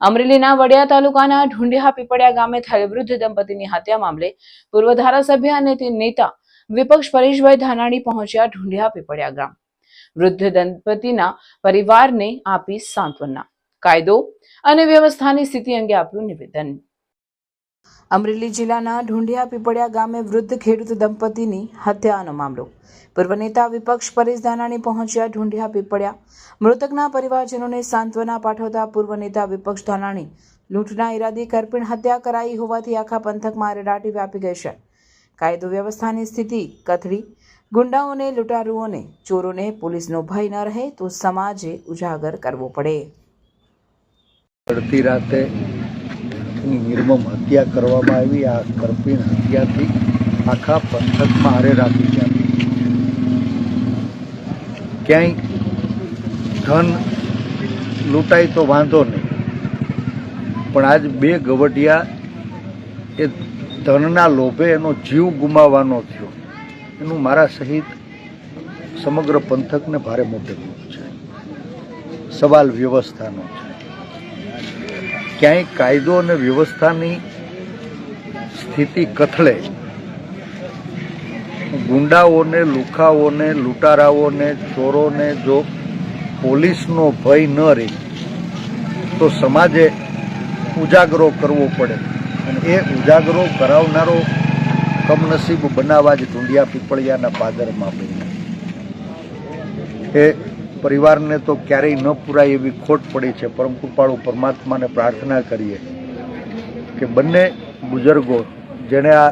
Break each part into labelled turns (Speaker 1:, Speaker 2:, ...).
Speaker 1: અમરેલીના વડિયા તાલુકાના ઢુંડિયા પીપળિયા ગામે થયેલ વૃદ્ધ દંપતીની હત્યા મામલે પૂર્વ ધારાસભ્ય અને તે નેતા વિપક્ષ પરેશભાઈ ધાનાણી પહોંચ્યા ઢુંડિયા પીપળિયા ગામ. વૃદ્ધ દંપતીના પરિવારને આપી સાંત્વના, કાયદો અને વ્યવસ્થાની સ્થિતિ અંગે આપ્યું નિવેદન. અમરેલી જિલ્લાના ઢુંડિયા પીપળિયા ગામે વૃદ્ધ ખેડૂત દંપતીની હત્યાનો મામલો. પૂર્વ નેતા વિપક્ષ પરેશ ધાનાણી પહોંચ્યા ઢુંડિયા પીપળિયા. મૃતકના પરિવારજનોને સાંત્વના પાઠવતા પૂર્વ નેતા વિપક્ષ ધાનાણી લૂંટના ઈરાદે કરપીણ હત્યા કરાઈ હોવાથી આખા પંથકમાં રેડાટી વ્યાપી ગઈ છે. કાયદો વ્યવસ્થાની સ્થિતિ કથળી. ગુંડાઓને, લૂંટારુઓને, ચોરોને પોલીસનો ભય ન રહે તો સમાજે ઉજાગર કરવો પડે.
Speaker 2: રાતે એની નિર્મમ હત્યા કરવામાં આવી. આ કરપીણ હત્યાથી આખા પંથકમાં અરેરાટી વ્યાપી ક્યાંય ધન લૂંટાય તો વાંધો નહીં. પણ આજ બે ગવડિયા એ ધનના લોભે એનો જીવ ગુમાવવાનો થયો. એનું મારા સહિત સમગ્ર પંથકને ભારે મોટે છે. સવાલ વ્યવસ્થાનો છે. ક્યાંય કાયદો અને વ્યવસ્થાની સ્થિતિ કથળે. ગુંડાઓને, લુખાઓને, લૂંટારાઓને, ચોરોને જો પોલીસનો ભય ન રહે, તો સમાજે ઉજાગરો કરવો પડે. અને એ ઉજાગરો કરાવનારો કમનસીબ બનાવવા જ ઢુંડિયા પીપળિયાના પાદરમાં બન્યા. એ પરિવારને તો ક્યારેય ન પૂરાય એવી ખોટ પડી છે. પરમ કૃપાળુ પરમાત્માને પ્રાર્થના કરીએ કે બંને બુઝુર્ગો જેણે આ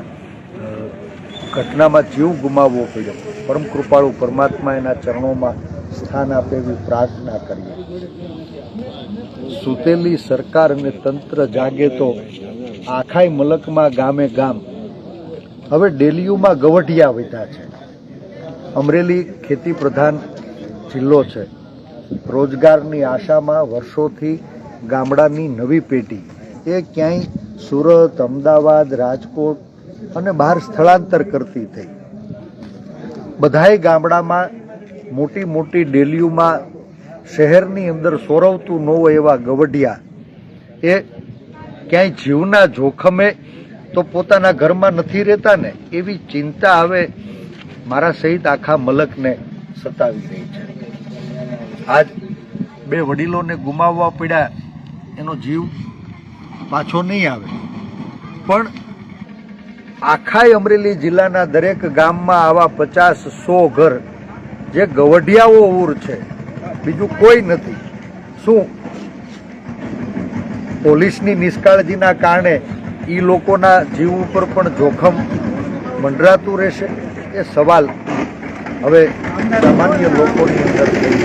Speaker 2: ઘટનામાં જીવ ગુમાવવો પડ્યો, પરમ કૃપાળુ પરમાત્મા એના ચરણોમાં સ્થાન આપે એવી પ્રાર્થના કરીએ. સૂતેલી સરકાર અને તંત્ર જાગે તો આખાય મલકમાં ગામે ગામ. હવે ડેલીયુમાં ગવઢિયા વધ્યા છે. અમરેલી ખેતી પ્રધાન જિલ્લો છે. રોજગારની આશામાં વર્ષોથી ગામડાની નવી પેઢી. એ ક્યાંય સુરત, અમદાવાદ, રાજકોટ અને બહાર સ્થળાંતર કરતી થઈ. બધાય ગામડામાં મોટી મોટી ડેલીઓમાં શહેરની અંદર સોરવતું ન હોય એવા ગવઢિયા. એ ક્યાંય જીવના જોખમે તો પોતાના ઘરમાં નથી રહેતા ને એવી ચિંતા હવે મારા સહિત આખા મલકને સતાવી રહી છે. આજ બે વડીલોને ગુમાવવા પડ્યા એનો જીવ પાછો નહીં આવે. પણ આખાય અમરેલી જિલ્લાના દરેક ગામમાં આવા પચાસ સો ઘર જે ગવઢિયાઓ ઉર છે, બીજું કોઈ નથી. શું પોલીસની નિષ્કાળજીના કારણે એ લોકોના જીવ ઉપર પણ જોખમ મંડરાતું રહેશે? એ સવાલ હવે સામાન્ય લોકોની અંદર થઈ